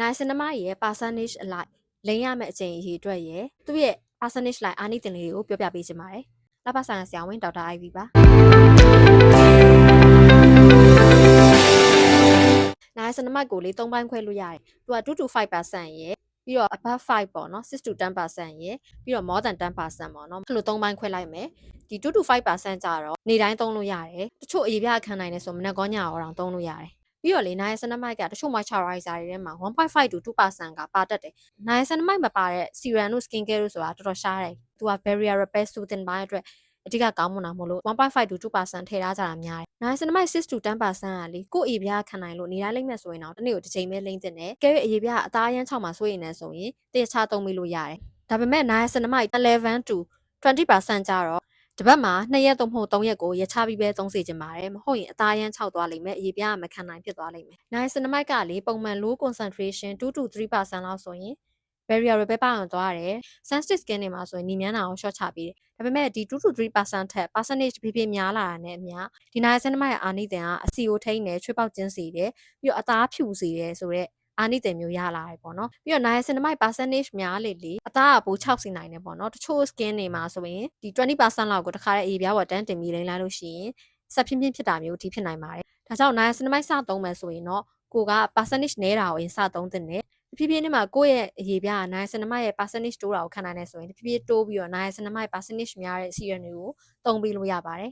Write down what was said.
နိုင်စနမရဲ့ percentage အလိုက်လိမ့်ရမယ့်အချိန်အရေးအတွက်ရယ်သူ့ရဲ့ percentage လိုက်အာနိသင်လေးတွေကိုပြောပြပေးချင်ပါတယ်။လက်ဖက်ဆိုင်ရာဆရာဝန်ဒေါက်တာ IV ပါ။နိုင်စနမကိုလေး၃ပိုင်းခွဲလို့ရတယ်။သူက2 to 5%ရယ်ပြီးတော့ above 5ပေါ့နော်6 to 10%ရယ်ပြီးတော့ more than 10%ပေါ့နော်အဲ့လို၃ပိုင်းခွဲလိုက်မယ်ဒီ2 to 5%ကြတော့နေတိုင်းသုံးလို့ရတယ်တချို့အရေးပြခံနိုင်တယ်ဆိုမနက်ကောညရောတောင်သုံးလို့ရတယ် ပြီးတော့လေနိုင်စနမိုက်ကတချို့ moisturizer တွေထဲမှာ1.5 to 2%ကပါတတ်တယ်နိုင်စနမိုက်မပါတဲ့ serum တို့ skin care တို့ဆိုတာတော်တော်ရှားတယ်သူက barrier repair soothing ပိုင်းအတွက်အဓိကကောင်းမွန်တာမို့လို့1.5 to 2%ထည့်ထားကြတာများတယ်။နိုင်စနမိုက်6 to 10%ကလေကို့အေပြားခံနိုင်လို့နေတိုင်းလိမ့်မယ်ဆိုရင်တော့တစ်နေ့ကိုတစ်ချိန်ပဲလိမ့်တင်တယ်။ကဲရအရေးပြားအသားရမ်းချောက်မှာဆိုရင်လည်းဆိုရင်တည့်ချသုံးမိလို့ရတယ်။ဒါပေမဲ့နိုင်စနမိုက်11 to 20%ကြတော့ တပတ်မှာ2ရက်သို့မဟုတ်3ရက်ကိုရချပြီးပဲသုံးစေချင်ပါတယ်မဟုတ်ရင်အသားရမ်းခြောက်သွားလိမ့်မယ်အရေးပြားမခံနိုင်ဖြစ်သွားလိမ့်မယ်နိုင်စနမိုက်ကလေပုံမှန် low concentration 2 to 3%လောက်ဆိုရင် barrier တွေပဲပေါအောင်သွားတယ် sensitive skin တွေမှာဆိုရင်ညီမြန်းတာကို short ချပေးတယ်ဒါပေမဲ့ဒီ2 to 3%ထက် percentage ဖြည်းဖြည်းများလာတာနဲ့အမျှဒီနိုင်စနမိုက်ရဲ့အာနိသင်ကအစီကိုထိန်းတယ်ချွေးပေါက်ကျင်းစေတယ်ပြီးတော့အသားဖြူစေတယ်ဆိုတော့ အာနိသင်မျိုးရလာတယ်ပေါ့နော်ပြီးတော့ niacinamide percentage များလေလေအသားကပိုခြောက်စီနိုင်တယ်ပေါ့နော်တချို့ skin တွေမှာဆိုရင်ဒီ20%လောက်ကိုတခါတည်းအေးပြားပေါ်တန်းတင်ပြီးလိမ့်လိုက်လို့ရှိရင်ဆက်ဖြင်းဖြင်းဖြစ်တာမျိုးဒီဖြစ်နိုင်ပါတယ်ဒါကြောင့် niacinamide စသုံးမယ်ဆိုရင်တော့ကိုက percentage နည်းတာကိုအရင်စသုံးသင့်တယ်တဖြည်းဖြည်းနဲ့မှကိုယ့်ရဲ့အရေးပြားက niacinamide ရဲ့ percentage တိုးတာကိုခံနိုင်တယ်ဆိုရင်တဖြည်းဖြည်းတိုးပြီးတော့ niacinamide percentage များတဲ့ serum တွေကိုသုံးပြီးလို့ရပါတယ်